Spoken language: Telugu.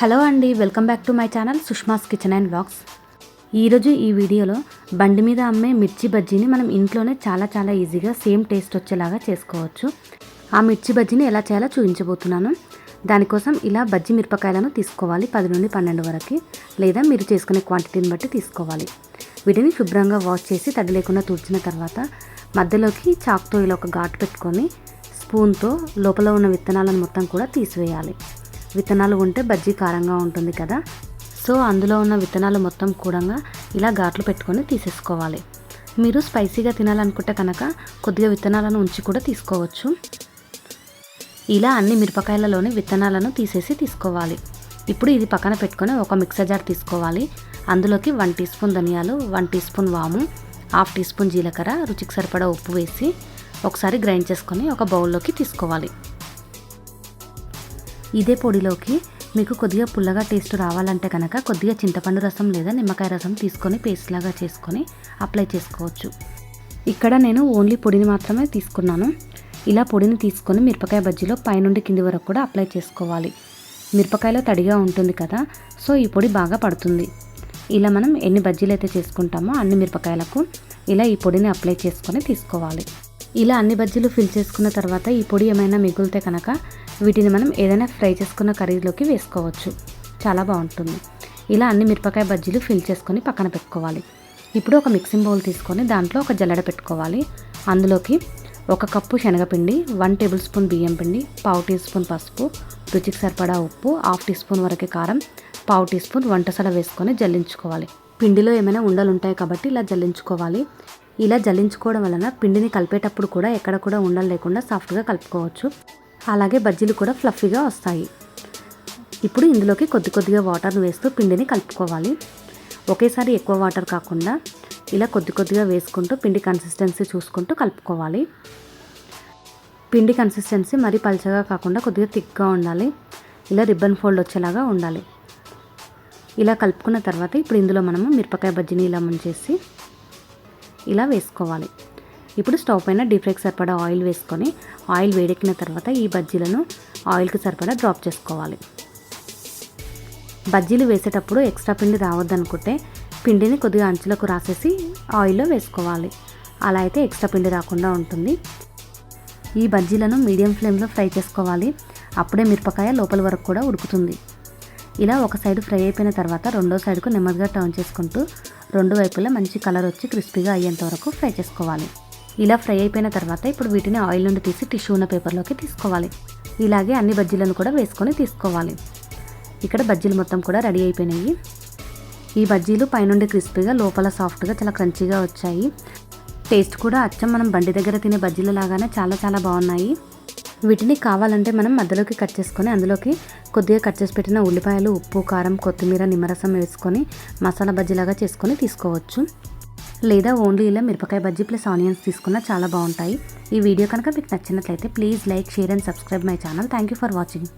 హలో అండి welcome back to my channel Sushma's kitchen and blogs ఈరోజు ఈ వీడియోలో బండి మీద అమ్మే మిర్చి బజ్జీని మనం ఇంట్లోనే చాలా చాలా ఈజీగా సేమ్ టేస్ట్ వచ్చేలాగా చేసుకోవచ్చు. ఆ మిర్చి బజ్జీని ఎలా చేయాలో చూపించబోతున్నాను. దానికోసం ఇలా బజ్జీ మిరపకాయలను తీసుకోవాలి పది నుండి పన్నెండు వరకు లేదా మీరు చేసుకునే క్వాంటిటీని బట్టి తీసుకోవాలి. వీటిని శుభ్రంగా వాష్ చేసి తడి లేకుండా తుడిచిన తర్వాత మధ్యలోకి చాక్తో ఇలా ఒక ఘాటు పెట్టుకొని స్పూన్తో లోపల ఉన్న విత్తనాలను మొత్తం కూడా తీసివేయాలి. విత్తనాలు ఉంటే బజ్జీ కారంగా ఉంటుంది కదా. సో అందులో ఉన్న విత్తనాలు మొత్తం కూడా ఇలా ఘాట్లు పెట్టుకొని తీసేసుకోవాలి. మీరు స్పైసీగా తినాలనుకుంటే కనుక కొద్దిగా విత్తనాలను ఉంచి కూడా తీసుకోవచ్చు. ఇలా అన్ని మిరపకాయలలోని విత్తనాలను తీసేసి తీసుకోవాలి. ఇప్పుడు ఇది పక్కన పెట్టుకొని ఒక మిక్సర్ జార్ తీసుకోవాలి. అందులోకి వన్ టీ స్పూన్ ధనియాలు వన్ టీ స్పూన్ వాము హాఫ్ టీ స్పూన్ జీలకర్ర రుచికి సరిపడా ఉప్పు వేసి ఒకసారి గ్రైండ్ చేసుకొని ఒక బౌల్లోకి తీసుకోవాలి. ఇదే పొడిలోకి మీకు కొద్దిగా పుల్లగా టేస్ట్ రావాలంటే కనుక కొద్దిగా చింతపండు రసం లేదా నిమ్మకాయ రసం తీసుకొని పేస్ట్ లాగా చేసుకొని అప్లై చేసుకోవచ్చు. ఇక్కడ నేను ఓన్లీ పొడిని మాత్రమే తీసుకున్నాను. ఇలా పొడిని తీసుకొని మిరపకాయ బజ్జీలో పైనుండి కింది వరకు కూడా అప్లై చేసుకోవాలి. మిరపకాయలో తడిగా ఉంటుంది కదా సో ఈ పొడి బాగా పడుతుంది. ఇలా మనం ఎన్ని బజ్జీలు అయితే చేసుకుంటామో అన్ని మిరపకాయలకు ఇలా ఈ పొడిని అప్లై చేసుకొని తీసుకోవాలి. ఇలా అన్ని బజ్జీలు ఫిల్ చేసుకున్న తర్వాత ఈ పొడి ఏమైనా మిగులితే కనుక వీటిని మనం ఏదైనా ఫ్రై చేసుకున్న కర్రీలోకి వేసుకోవచ్చు. చాలా బాగుంటుంది. ఇలా అన్ని మిరపకాయ బజ్జీలు ఫిల్ చేసుకొని పక్కన పెట్టుకోవాలి. ఇప్పుడు ఒక మిక్సింగ్ బౌల్ తీసుకొని దాంట్లో ఒక జల్లెడ పెట్టుకోవాలి. అందులోకి ఒక కప్పు శనగపిండి వన్ టేబుల్ స్పూన్ బియ్యం పిండి పావు టీ స్పూన్ పసుపు రుచికి సరిపడా ఉప్పు హాఫ్ టీ స్పూన్ వరకు కారం పావు టీ స్పూన్ వంటసడ వేసుకొని జల్లించుకోవాలి. పిండిలో ఏమైనా ఉండలు ఉంటాయి కాబట్టి ఇలా జల్లించుకోవాలి. ఇలా జల్లించుకోవడం వలన పిండిని కలిపేటప్పుడు కూడా ఎక్కడ కూడా ఉండలు లేకుండా సాఫ్ట్గా కలుపుకోవచ్చు. అలాగే బజ్జీలు కూడా ఫ్లఫీగా వస్తాయి. ఇప్పుడు ఇందులోకి కొద్ది కొద్దిగా వాటర్ను వేస్తూ పిండిని కలుపుకోవాలి. ఒకేసారి ఎక్కువ వాటర్ కాకుండా ఇలా కొద్ది కొద్దిగా వేసుకుంటూ పిండి కన్సిస్టెన్సీ చూసుకుంటూ కలుపుకోవాలి. పిండి కన్సిస్టెన్సీ మరీ పలచగా కాకుండా కొద్దిగా థిక్గా ఉండాలి. ఇలా రిబ్బన్ ఫోల్డ్ వచ్చేలాగా ఉండాలి. ఇలా కలుపుకున్న తర్వాత ఇప్పుడు ఇందులో మనము మిరపకాయ బజ్జీని ఇలా ముంచేసి ఇలా వేసుకోవాలి. ఇప్పుడు స్టవ్ పైన డీప్ ఫ్రైకి సరిపడా ఆయిల్ వేసుకొని ఆయిల్ వేడెక్కిన తర్వాత ఈ బజ్జీలను ఆయిల్కి సరిపడా డ్రాప్ చేసుకోవాలి. బజ్జీలు వేసేటప్పుడు ఎక్స్ట్రా పిండి రావద్దనుకుంటే పిండిని కొద్దిగా అంచులకు రాసేసి ఆయిల్లో వేసుకోవాలి. అలా అయితే ఎక్స్ట్రా పిండి రాకుండా ఉంటుంది. ఈ బజ్జీలను మీడియం ఫ్లేమ్లో ఫ్రై చేసుకోవాలి. అప్పుడే మిరపకాయ లోపల వరకు కూడా ఉడుకుతుంది. ఇలా ఒక సైడ్ ఫ్రై అయిపోయిన తర్వాత రెండో సైడ్కు నెమ్మదిగా టర్న్ చేసుకుంటూ రెండు వైపులా మంచి కలర్ వచ్చి క్రిస్పీగా అయ్యేంత వరకు ఫ్రై చేసుకోవాలి. ఇలా ఫ్రై అయిపోయిన తర్వాత ఇప్పుడు వీటిని ఆయిల్ నుండి తీసి టిష్యూ ఉన్న పేపర్లోకి తీసుకోవాలి. ఇలాగే అన్ని బజ్జీలను కూడా వేసుకొని తీసుకోవాలి. ఇక్కడ బజ్జీలు మొత్తం కూడా రెడీ అయిపోయినాయి. ఈ బజ్జీలు పైనుండి క్రిస్పీగా లోపల సాఫ్ట్గా చాలా క్రంచీగా వచ్చాయి. టేస్ట్ కూడా అచ్చం. మనం బండి దగ్గర తినే బజ్జీల లాగానే చాలా చాలా బాగున్నాయి. వీటిని కావాలంటే మనం మధ్యలోకి కట్ చేసుకొని అందులోకి కొద్దిగా కట్ చేసి పెట్టిన ఉల్లిపాయలు ఉప్పు కారం కొత్తిమీర నిమ్మరసం వేసుకొని మసాలా బజ్జీలాగా చేసుకొని తీసుకోవచ్చు. లేదా ఓన్లీ ఇలా మిరపకాయ బజ్జీ ప్లస్ ఆనియన్స్ తీసుకున్నా చాలా బాగుంటాయి. ఈ వీడియో కనుక మీకు నచ్చినట్లయితే please like share and subscribe my channel. Thank you for watching.